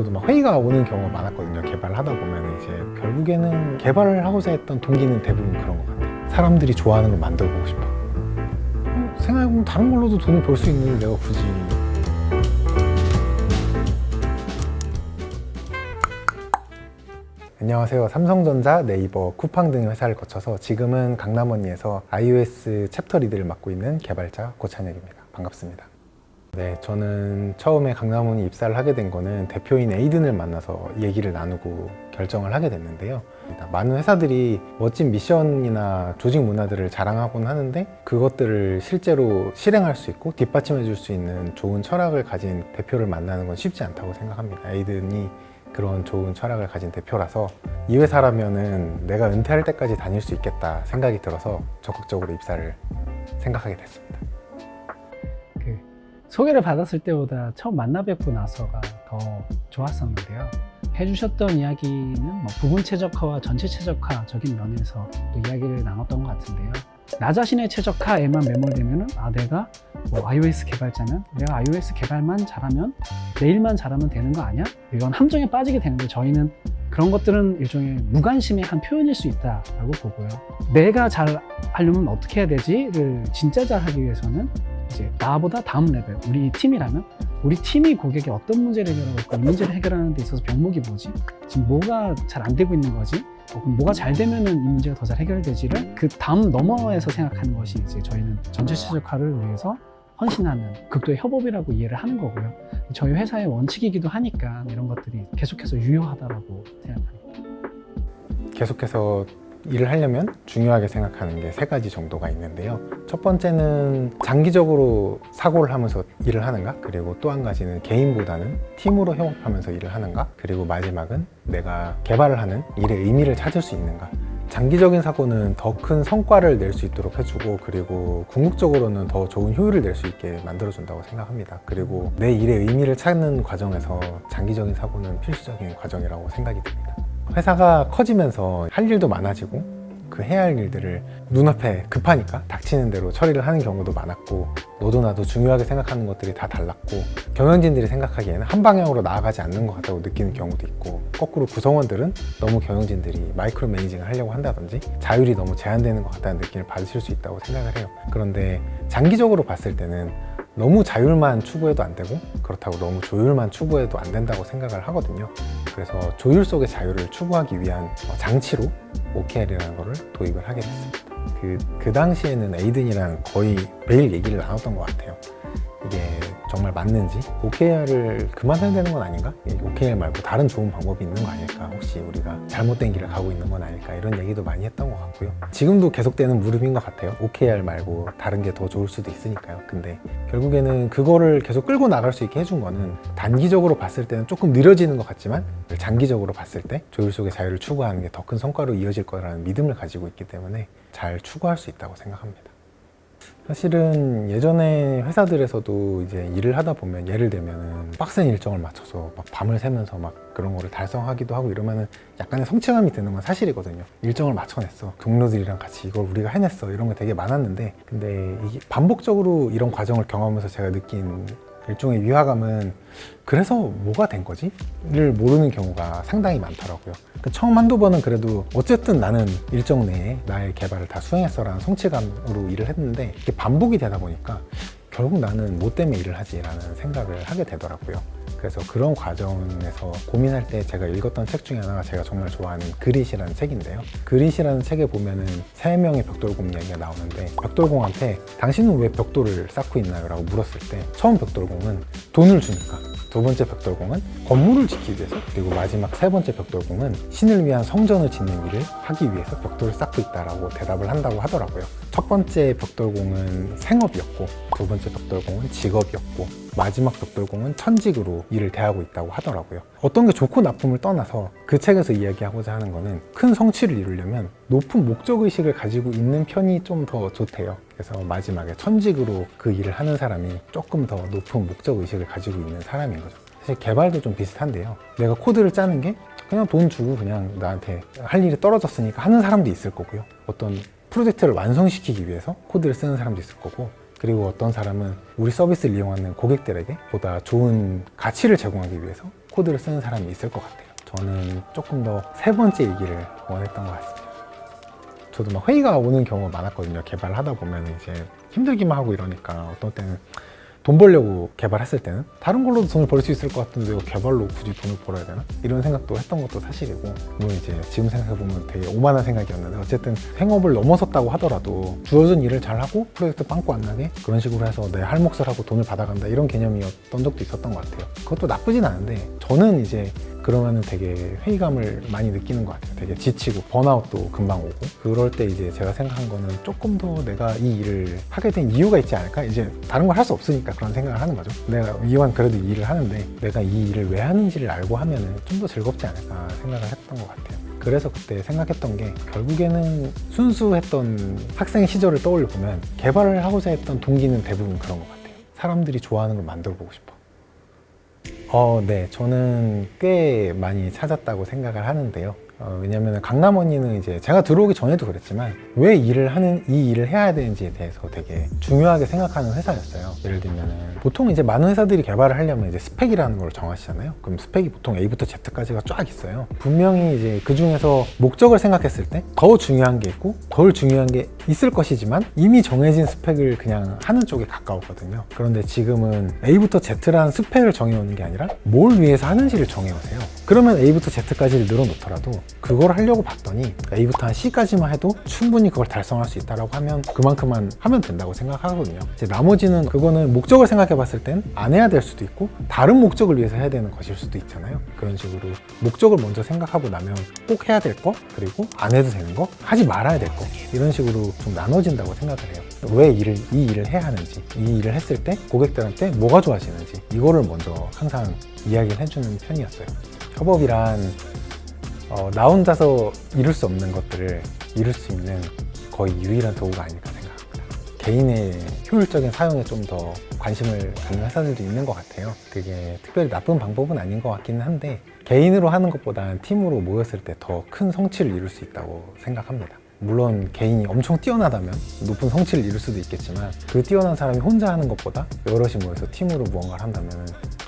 저도 막 회의가 오는 경우가 많았거든요. 개발을 하다 보면 이제 결국에는 개발을 하고자 했던 동기는 대부분 그런 것 같아요. 사람들이 좋아하는 걸 만들어 보고 싶어. 어, 생각해보면 다른 걸로도 돈을 벌 수 있는데 내가 굳이 안녕하세요. 삼성전자, 네이버, 쿠팡 등의 회사를 거쳐서 지금은 강남원리에서 iOS 챕터 리드를 맡고 있는 개발자 고찬혁입니다. 반갑습니다. 네, 저는 처음에 강남원이 입사를 하게 된 거는 대표인 에이든을 만나서 얘기를 나누고 결정을 하게 됐는데요. 많은 회사들이 멋진 미션이나 조직 문화들을 자랑하곤 하는데 그것들을 실제로 실행할 수 있고 뒷받침해 줄 수 있는 좋은 철학을 가진 대표를 만나는 건 쉽지 않다고 생각합니다. 에이든이 그런 좋은 철학을 가진 대표라서 이 회사라면은 내가 은퇴할 때까지 다닐 수 있겠다 생각이 들어서 적극적으로 입사를 생각하게 됐습니다. 그 소개를 받았을 때보다 처음 만나 뵙고 나서가 더 좋았었는데요. 해주셨던 이야기는 뭐 부분 최적화와 전체 최적화적인 면에서 또 이야기를 나눴던 것 같은데요. 나 자신의 최적화에만 매몰되면은 아 내가 뭐 iOS 개발자면 내가 iOS 개발만 잘하면 내 일만 잘하면 되는 거 아니야? 이건 함정에 빠지게 되는데 저희는 그런 것들은 일종의 무관심의 한 표현일 수 있다라고 보고요. 내가 잘 하려면 어떻게 해야 되지를 진짜 잘 하기 위해서는 이제 나보다 다음 레벨 우리 팀이라면 우리 팀이 고객의 어떤 문제를 해결하고 있고 이 문제를 해결하는 데 있어서 병목이 뭐지? 지금 뭐가 잘 안 되고 있는 거지? 어, 그럼 뭐가 잘 되면은 이 문제가 더 잘 해결되지를 그 다음 너머에서 생각하는 것이 이제 저희는 전체 최적화를 위해서 헌신하는 극도의 협업이라고 이해를 하는 거고요. 저희 회사의 원칙이기도 하니까 이런 것들이 계속해서 유효하다라고 생각합니다. 계속해서 일을 하려면 중요하게 생각하는 게 세 가지 정도가 있는데요. 첫 번째는 장기적으로 사고를 하면서 일을 하는가? 그리고 또 한 가지는 개인보다는 팀으로 협업하면서 일을 하는가? 그리고 마지막은 내가 개발을 하는 일의 의미를 찾을 수 있는가? 장기적인 사고는 더 큰 성과를 낼 수 있도록 해주고 그리고 궁극적으로는 더 좋은 효율을 낼 수 있게 만들어준다고 생각합니다. 그리고 내 일의 의미를 찾는 과정에서 장기적인 사고는 필수적인 과정이라고 생각이 듭니다. 회사가 커지면서 할 일도 많아지고 그 해야 할 일들을 눈앞에 급하니까 닥치는 대로 처리를 하는 경우도 많았고 너도 나도 중요하게 생각하는 것들이 다 달랐고 경영진들이 생각하기에는 한 방향으로 나아가지 않는 것 같다고 느끼는 경우도 있고 거꾸로 구성원들은 너무 경영진들이 마이크로 매니징을 하려고 한다든지 자율이 너무 제한되는 것 같다는 느낌을 받으실 수 있다고 생각을 해요. 그런데 장기적으로 봤을 때는 너무 자율만 추구해도 안 되고 그렇다고 너무 조율만 추구해도 안 된다고 생각을 하거든요. 그래서 조율 속의 자율을 추구하기 위한 어, 장치로 OKR이라는 거를 도입을 하게 됐습니다. 그, 그 당시에는 에이든이랑 거의 매일 얘기를 나눴던 것 같아요. 이게 정말 맞는지 OKR을 그만해야 되는 건 아닌가? 이 OKR 말고 다른 좋은 방법이 있는 거 아닐까? 혹시 우리가 잘못된 길을 가고 있는 건 아닐까? 이런 얘기도 많이 했던 것 같고요. 지금도 계속되는 무릎인 것 같아요. OKR 말고 다른 게 더 좋을 수도 있으니까요. 근데 결국에는 그거를 계속 끌고 나갈 수 있게 해준 거는 단기적으로 봤을 때는 조금 느려지는 것 같지만 장기적으로 봤을 때 조율 속의 자유를 추구하는 게 더 큰 성과로 이어질 거라는 믿음을 가지고 있기 때문에 잘 추구할 수 있다고 생각합니다. 사실은 예전에 회사들에서도 이제 일을 하다 보면 예를 들면은 빡센 일정을 맞춰서 막 밤을 새면서 막 그런 거를 달성하기도 하고 이러면은 약간의 성취감이 드는 건 사실이거든요. 일정을 맞춰냈어. 동료들이랑 같이 이걸 우리가 해냈어. 이런 거 되게 많았는데 근데 이게 반복적으로 이런 과정을 경험하면서 제가 느낀 일종의 위화감은 그래서 뭐가 된 거지? 를 모르는 경우가 상당히 많더라고요. 그 처음 한두 번은 그래도 어쨌든 나는 일정 내에 나의 개발을 다 수행했어 라는 성취감으로 일을 했는데 반복이 되다 보니까 결국 나는 뭐 때문에 일을 하지라는 생각을 하게 되더라고요. 그래서 그런 과정에서 고민할 때 제가 읽었던 책 중에 하나가 제가 정말 좋아하는 그릿이라는 책인데요. 그릿이라는 책에 보면은 세 명의 벽돌공 이야기가 나오는데 벽돌공한테 당신은 왜 벽돌을 쌓고 있나요? 라고 물었을 때 처음 벽돌공은 돈을 주니까 두 번째 벽돌공은 건물을 지키기 위해서 그리고 마지막 세 번째 벽돌공은 신을 위한 성전을 짓는 일을 하기 위해서 벽돌을 쌓고 있다라고 대답을 한다고 하더라고요. 첫 번째 벽돌공은 생업이었고 두 번째 벽돌공은 직업이었고 마지막 벽돌공은 천직으로 일을 대하고 있다고 하더라고요. 어떤 게 좋고 나쁨을 떠나서 그 책에서 이야기하고자 하는 거는 큰 성취를 이루려면 높은 목적 의식을 가지고 있는 편이 좀 더 좋대요. 그래서 마지막에 천직으로 그 일을 하는 사람이 조금 더 높은 목적 의식을 가지고 있는 사람인 거죠. 사실 개발도 좀 비슷한데요. 내가 코드를 짜는 게 그냥 돈 주고 그냥 나한테 할 일이 떨어졌으니까 하는 사람도 있을 거고요. 어떤 프로젝트를 완성시키기 위해서 코드를 쓰는 사람도 있을 거고 그리고 어떤 사람은 우리 서비스를 이용하는 고객들에게 보다 좋은 가치를 제공하기 위해서 코드를 쓰는 사람이 있을 것 같아요. 저는 조금 더 세 번째 이기를 원했던 것 같습니다. 저도 막 회의가 오는 경우가 많았거든요. 개발을 하다 보면 이제 힘들기만 하고 이러니까 어떤 때는 돈 벌려고 개발했을 때는 다른 걸로도 돈을 벌 수 있을 것 같은데 왜 개발로 굳이 돈을 벌어야 되나? 이런 생각도 했던 것도 사실이고 물론 이제 지금 생각해보면 되게 오만한 생각이었는데 어쨌든 생업을 넘어섰다고 하더라도 주어진 일을 잘하고 프로젝트 빵꾸 안 나게 그런 식으로 해서 내 할 몫을 하고 돈을 받아간다 이런 개념이었던 적도 있었던 것 같아요 그것도 나쁘진 않은데 저는 이제 그러면은 되게 회의감을 많이 느끼는 것 같아요. 되게 지치고 번아웃도 금방 오고 그럴 때 이제 제가 생각한 거는 조금 더 내가 이 일을 하게 된 이유가 있지 않을까? 이제 다른 걸 할 수 없으니까 그런 생각을 하는 거죠. 내가 이왕 그래도 이 일을 하는데 내가 이 일을 왜 하는지를 알고 하면은 좀 더 즐겁지 않을까 생각을 했던 것 같아요. 그래서 그때 생각했던 게 결국에는 순수했던 학생 시절을 떠올려 보면 개발을 하고자 했던 동기는 대부분 그런 것 같아요. 사람들이 좋아하는 걸 만들어 보고 싶어. 어, 네. 저는 꽤 많이 찾았다고 생각을 하는데요. 어, 왜냐면 강남 언니는 이제 제가 들어오기 전에도 그랬지만 왜 일을 하는 이 일을 해야 되는지에 대해서 되게 중요하게 생각하는 회사였어요. 예를 들면은 보통 이제 많은 회사들이 개발을 하려면 이제 스펙이라는 걸 정하시잖아요. 그럼 스펙이 보통 A부터 Z까지가 쫙 있어요. 분명히 이제 그 중에서 목적을 생각했을 때 더 중요한 게 있고 덜 중요한 게 있을 것이지만 이미 정해진 스펙을 그냥 하는 쪽에 가까웠거든요. 그런데 지금은 A부터 Z라는 스펙을 정해놓는 게 아니라 뭘 위해서 하는지를 정해오세요. 그러면 A부터 Z까지를 늘어놓더라도 그걸 하려고 봤더니 A부터 한 C까지만 해도 충분히 그걸 달성할 수 있다라고 하면 그만큼만 하면 된다고 생각하거든요. 이제 나머지는 그거는 목적을 생각해 봤을 땐 안 해야 될 수도 있고 다른 목적을 위해서 해야 되는 것일 수도 있잖아요. 그런 식으로 목적을 먼저 생각하고 나면 꼭 해야 될 거, 그리고 안 해도 되는 거, 하지 말아야 될 거, 이런 식으로 좀 나눠진다고 생각을 해요. 왜 일을, 이 일을 해야 하는지, 이 일을 했을 때 고객들한테 뭐가 좋아지는지, 이거를 먼저 항상 이야기를 해주는 편이었어요. 협업이란 어, 나 혼자서 이룰 수 없는 것들을 이룰 수 있는 거의 유일한 도구가 아닐까 생각합니다. 개인의 효율적인 사용에 좀 더 관심을 갖는 회사들도 있는 것 같아요. 그게 특별히 나쁜 방법은 아닌 것 같기는 한데 개인으로 하는 것보다는 팀으로 모였을 때 더 큰 성취를 이룰 수 있다고 생각합니다. 물론 개인이 엄청 뛰어나다면 높은 성취를 이룰 수도 있겠지만 그 뛰어난 사람이 혼자 하는 것보다 여럿이 모여서 팀으로 무언가를 한다면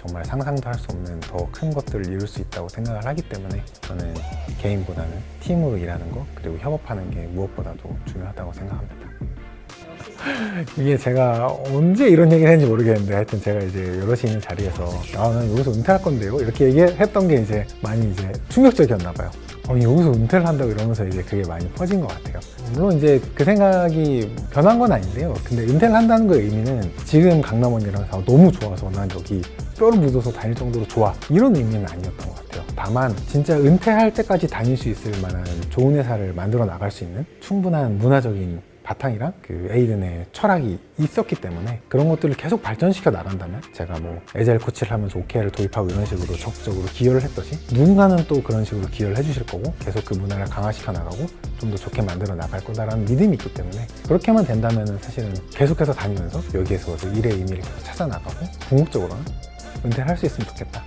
정말 상상도 할 수 없는 더 큰 것들을 이룰 수 있다고 생각을 하기 때문에 저는 개인보다는 팀으로 일하는 거 그리고 협업하는 게 무엇보다도 중요하다고 생각합니다. 이게 제가 언제 이런 얘기를 했는지 모르겠는데 하여튼 제가 이제 여럿이 있는 자리에서 아, 난 여기서 은퇴할 건데요 이렇게 얘기했던 게 이제 많이 이제 충격적이었나 봐요. 어, 여기서 은퇴를 한다고 이러면서 이제 그게 많이 퍼진 것 같아요. 물론 이제 그 생각이 변한 건 아닌데요. 근데 은퇴를 한다는 거의 의미는 지금 강남원이라는 회사가 너무 좋아서 난 여기 뼈를 묻어서 다닐 정도로 좋아. 이런 의미는 아니었던 것 같아요. 다만 진짜 은퇴할 때까지 다닐 수 있을 만한 좋은 회사를 만들어 나갈 수 있는 충분한 문화적인 바탕이랑 그 에이든의 철학이 있었기 때문에 그런 것들을 계속 발전시켜 나간다면 제가 뭐 에자일 코치를 하면서 OKR을 도입하고 이런 식으로 적극적으로 기여를 했듯이 누군가는 또 그런 식으로 기여를 해주실 거고 계속 그 문화를 강화시켜 나가고 좀 더 좋게 만들어 나갈 거다라는 믿음이 있기 때문에 그렇게만 된다면 사실은 계속해서 다니면서 여기에서 일의 의미를 찾아 나가고 궁극적으로는 은퇴를 할수 있으면 좋겠다